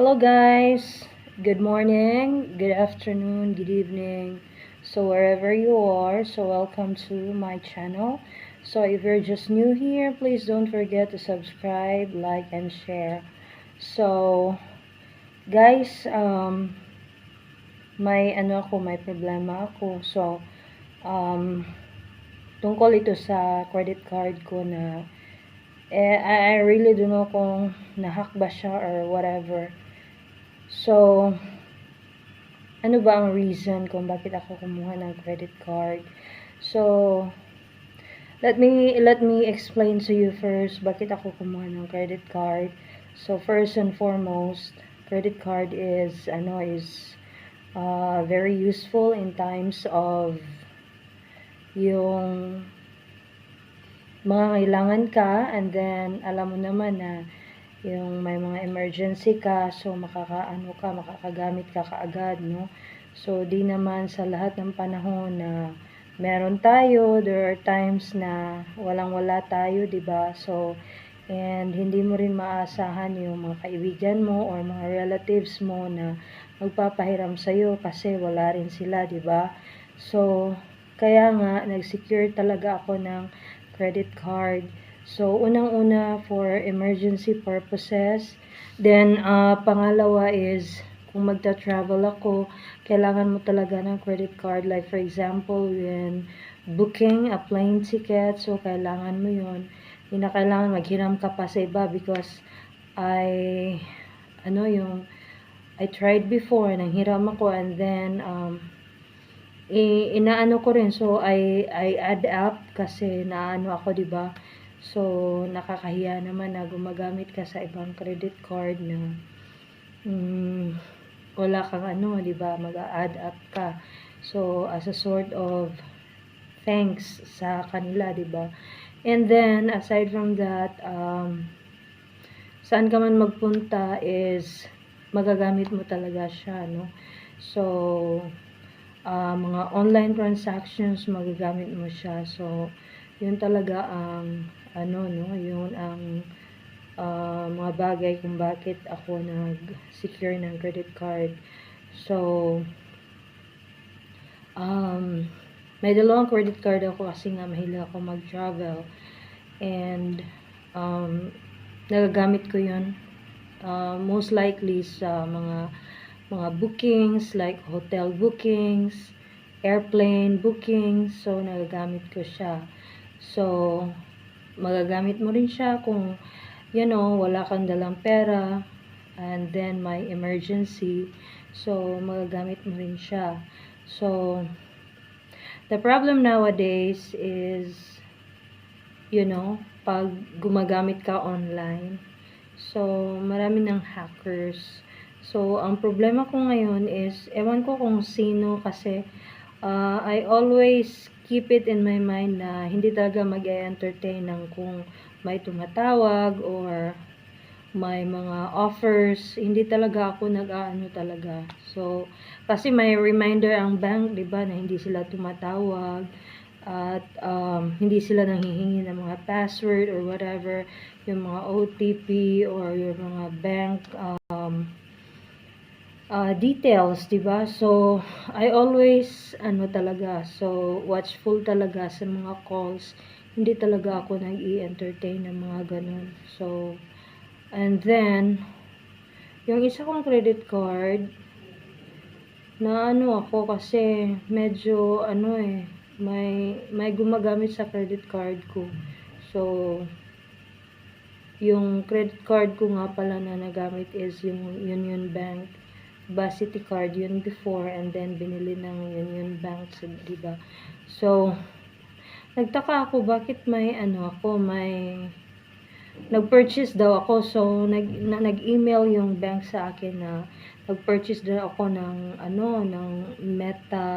Hello guys, good morning, good afternoon, good evening. So wherever you are, so welcome to my channel. So if you're just new here, please don't forget to subscribe, like, and share. So guys, um, may ano ako, may problema ako. So um, tungkol ito sa credit card ko na eh, I, really don't know kung nahack ba siya or whatever. So, ano ba ang reason kung bakit ako kumuha ng credit card? So, let me let me explain to you first bakit ako kumuha ng credit card. So, first and foremost, credit card is ano is uh, very useful in times of yung mga kailangan ka and then alam mo naman na yung may mga emergency ka so makakaano ka makakagamit ka kaagad no? So di naman sa lahat ng panahon na meron tayo there are times na walang wala tayo di ba? So and hindi mo rin maasahan yung mga kaibigan mo or mga relatives mo na magpapahiram sa iyo kasi wala rin sila di ba? So kaya nga nag-secure talaga ako ng credit card. So, unang-una for emergency purposes. Then, uh, pangalawa is, kung magta-travel ako, kailangan mo talaga ng credit card. Like, for example, when booking a plane ticket, so kailangan mo yun. Hindi na kailangan maghiram ka pa sa iba because I, ano yung, I tried before, nanghiram ako and then, um, inaano ko rin so I I add up kasi naano ako 'di ba so nakakahiya naman na gumagamit ka sa ibang credit card na mm, wala kang ano 'di ba mag-add up ka. So as a sort of thanks sa kanila 'di ba? And then aside from that um, saan ka man magpunta is magagamit mo talaga siya no? So uh, mga online transactions magagamit mo siya. So yun talaga ang ano no yun ang uh, mga bagay kung bakit ako nag-secure ng credit card so um may dalawang credit card ako kasi nga mahilig ako mag-travel and um nagagamit ko yun uh, most likely sa mga mga bookings like hotel bookings, airplane bookings. So, nagagamit ko siya. So, magagamit mo rin siya kung, you know, wala kang dalang pera and then may emergency. So, magagamit mo rin siya. So, the problem nowadays is, you know, pag gumagamit ka online, so, marami ng hackers So, ang problema ko ngayon is, ewan ko kung sino kasi uh, I always keep it in my mind na hindi talaga mag-entertain ng kung may tumatawag or may mga offers. Hindi talaga ako nag-aano talaga. So, kasi may reminder ang bank, di ba, na hindi sila tumatawag at um, hindi sila nanghihingi ng mga password or whatever, yung mga OTP or yung mga bank um, uh, details, 'di ba? So I always ano talaga, so watchful talaga sa mga calls. Hindi talaga ako nag-i-entertain ng mga ganun. So and then yung isa kong credit card na ano ako kasi medyo ano eh may may gumagamit sa credit card ko. So yung credit card ko nga pala na nagamit is yung Union Bank ba city card yun before and then binili ng Union Bank, so, di ba? So, nagtaka ako bakit may ano ako, may nag-purchase daw ako. So, nag, na, nag-email yung bank sa akin na nag-purchase daw ako ng ano, ng Meta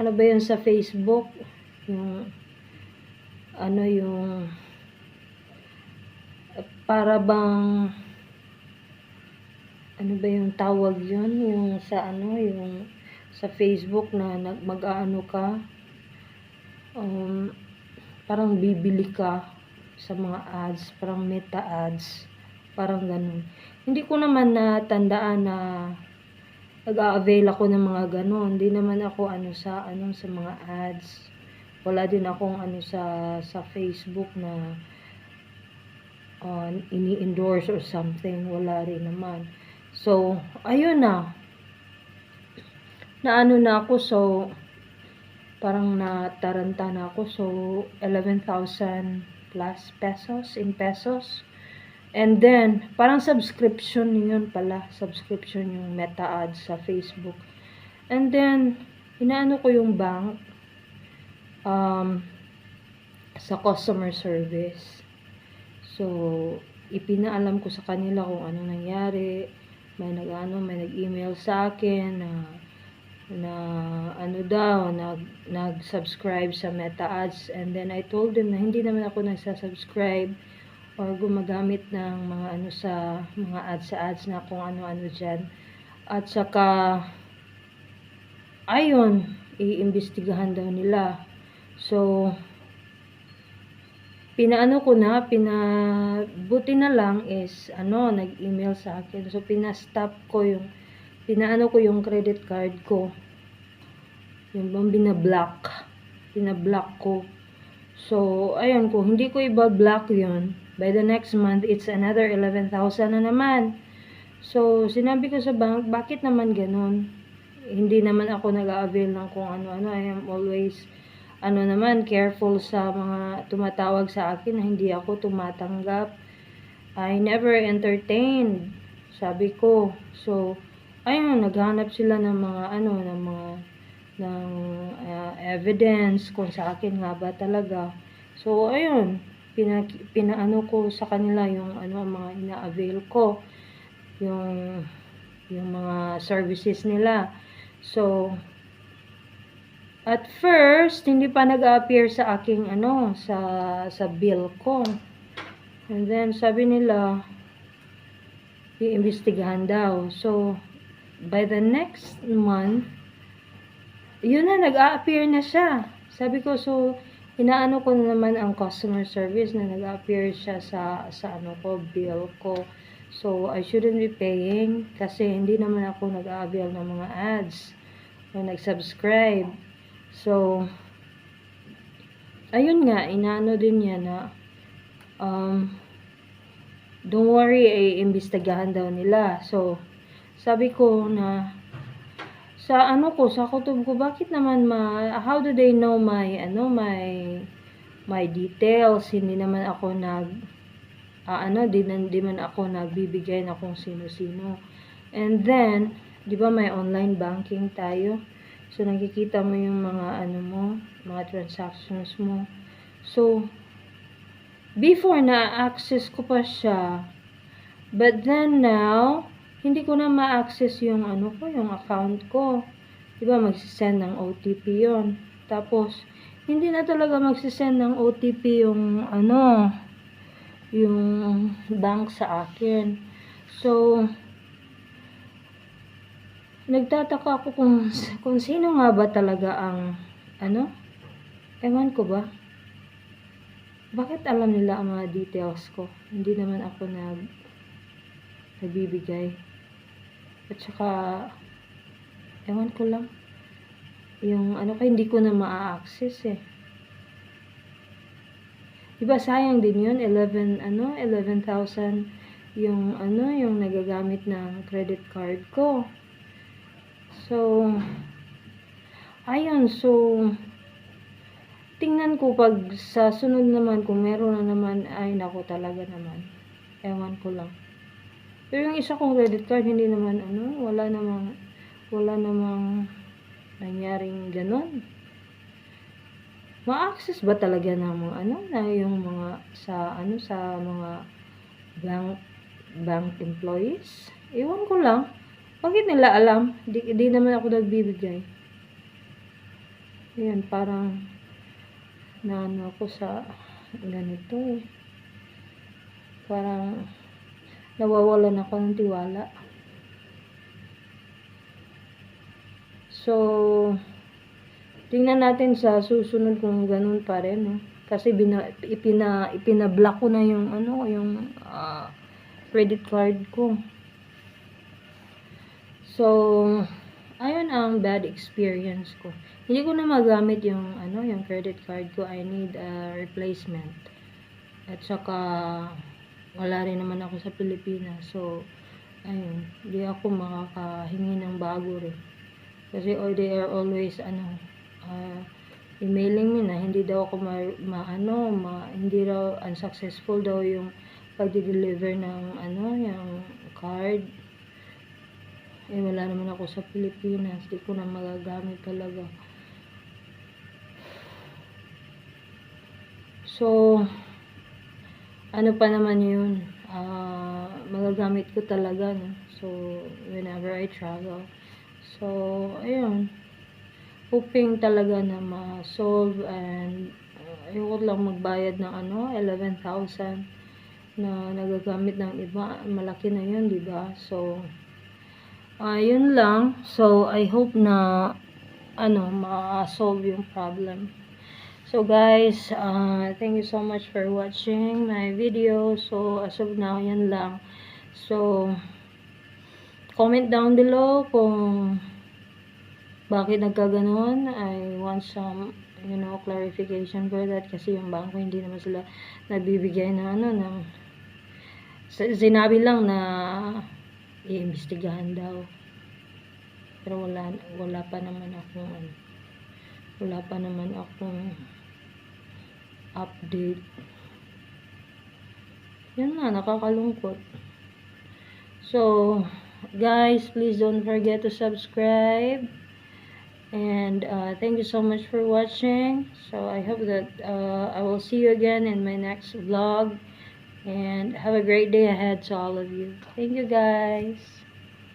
ano ba yun sa Facebook? Yung ano yung para bang ano ba yung tawag yun? Yung sa ano, yung sa Facebook na mag-aano ka, um, parang bibili ka sa mga ads, parang meta ads. Parang ganun. Hindi ko naman natandaan na nag-a-avail ako ng mga ganun. Hindi naman ako ano sa ano sa mga ads. Wala din akong ano sa sa Facebook na uh, ini-endorse or something. Wala rin naman. So, ayun na. Naano na ako so parang nataranta na ako. So 11,000 plus pesos in pesos. And then parang subscription yun pala. Subscription yung meta ads sa Facebook. And then inaano ko yung bank um, sa customer service. So ipinaalam ko sa kanila kung ano nangyari may nag-ano may nag-email sa akin na na ano daw, nag, nag-subscribe sa Meta Ads and then I told them na hindi naman ako nagsasubscribe or gumagamit ng mga ano sa mga ads sa ads na kung ano-ano dyan. At saka ayun, iimbestigahan daw nila. So, pinaano ko na, pinabuti na lang is, ano, nag-email sa akin. So, pinastop ko yung, pinaano ko yung credit card ko. Yung bang binablock. Binablock ko. So, ayun ko, hindi ko iba-block yun. By the next month, it's another 11,000 na naman. So, sinabi ko sa bank, bakit naman ganun? Hindi naman ako nag-avail ng kung ano-ano. I am always, ano naman, careful sa mga tumatawag sa akin na hindi ako tumatanggap. I never entertained, sabi ko. So, ayun, naghanap sila ng mga, ano, ng mga, ng uh, evidence kung sa akin nga ba talaga. So, ayun, pina, pinaano ko sa kanila yung ano, mga ina-avail ko yung yung mga services nila. So, at first, hindi pa nag-appear sa aking ano, sa sa bill ko. And then sabi nila iimbestigahan daw. So, by the next month, yun na, nag-a-appear na siya. Sabi ko, so, inaano ko na naman ang customer service na nag-appear siya sa, sa ano ko, bill ko. So, I shouldn't be paying kasi hindi naman ako nag-avail ng mga ads o nag-subscribe. So, ayun nga, inaano din niya na um, don't worry, ay imbestigahan daw nila. So, sabi ko na sa ano ko, sa kutob ko, bakit naman ma, how do they know my, ano, my, my details? Hindi naman ako nag, ah, ano, di, di man ako nagbibigay na kung sino-sino. And then, di ba may online banking tayo? So, nakikita mo yung mga, ano mo, mga transactions mo. So, before na-access ko pa siya, but then now, hindi ko na ma-access yung ano ko, yung account ko. Diba, magsisend ng OTP yon Tapos, hindi na talaga magsisend ng OTP yung ano, yung bank sa akin. So, nagtataka ako kung, kung sino nga ba talaga ang, ano, ewan ko ba? Bakit alam nila ang mga details ko? Hindi naman ako nag, nagbibigay. At saka, ewan ko lang. Yung ano kaya hindi ko na ma-access eh. Diba sayang din yun? 11, ano, 11,000 yung ano, yung nagagamit ng credit card ko. So, ayun, so, tingnan ko pag sa sunod naman, kung meron na naman, ay nako talaga naman. Ewan ko lang. Pero yung isa kong credit card, hindi naman, ano, wala namang, wala namang nangyaring ganon. Ma-access ba talaga ng mga, ano, na yung mga, sa, ano, sa mga bank, bank employees? Ewan ko lang. Bakit nila alam? Di, di naman ako nagbibigay. Ayan, parang, na ano ako sa ganito eh. Parang, nawawalan ako ng tiwala. So, tingnan natin sa susunod kung ganun pa rin, no? Kasi bina, ipina, ipina-block ko na yung, ano, yung, uh, credit card ko. So, ayun ang bad experience ko. Hindi ko na magamit yung ano, yung credit card ko. I need a replacement. At saka wala rin naman ako sa Pilipinas. So, ayun, hindi ako makakahingi ng bago rin. Kasi oh, they are always ano, ah, emailing me na hindi daw ako ma, ma- ano, ma, hindi raw unsuccessful daw yung pagde-deliver ng ano, yung card. Eh, wala naman ako sa Pilipinas. Di ko na magagamit talaga. So, ano pa naman yun, ah, magagamit ko talaga, no? So, whenever I travel. So, ayun. Hoping talaga na ma-solve and uh, ayoko lang magbayad ng ano, 11,000 na nagagamit ng iba. Malaki na yun, di ba? So, ayun lang. So, I hope na ano, ma-solve yung problem. So guys, uh, thank you so much for watching my video. So as of now, yan lang. So, comment down below kung bakit nagkaganon. I want some, you know, clarification for that kasi yung bangko hindi naman sila nagbibigay na ano, ng sinabi lang na iimbestigahan daw. Pero wala, wala pa naman akong ano, wala pa naman akong update. Yun na, nakakalungkot. So, guys, please don't forget to subscribe. And uh, thank you so much for watching. So, I hope that uh, I will see you again in my next vlog. And have a great day ahead to all of you. Thank you, guys.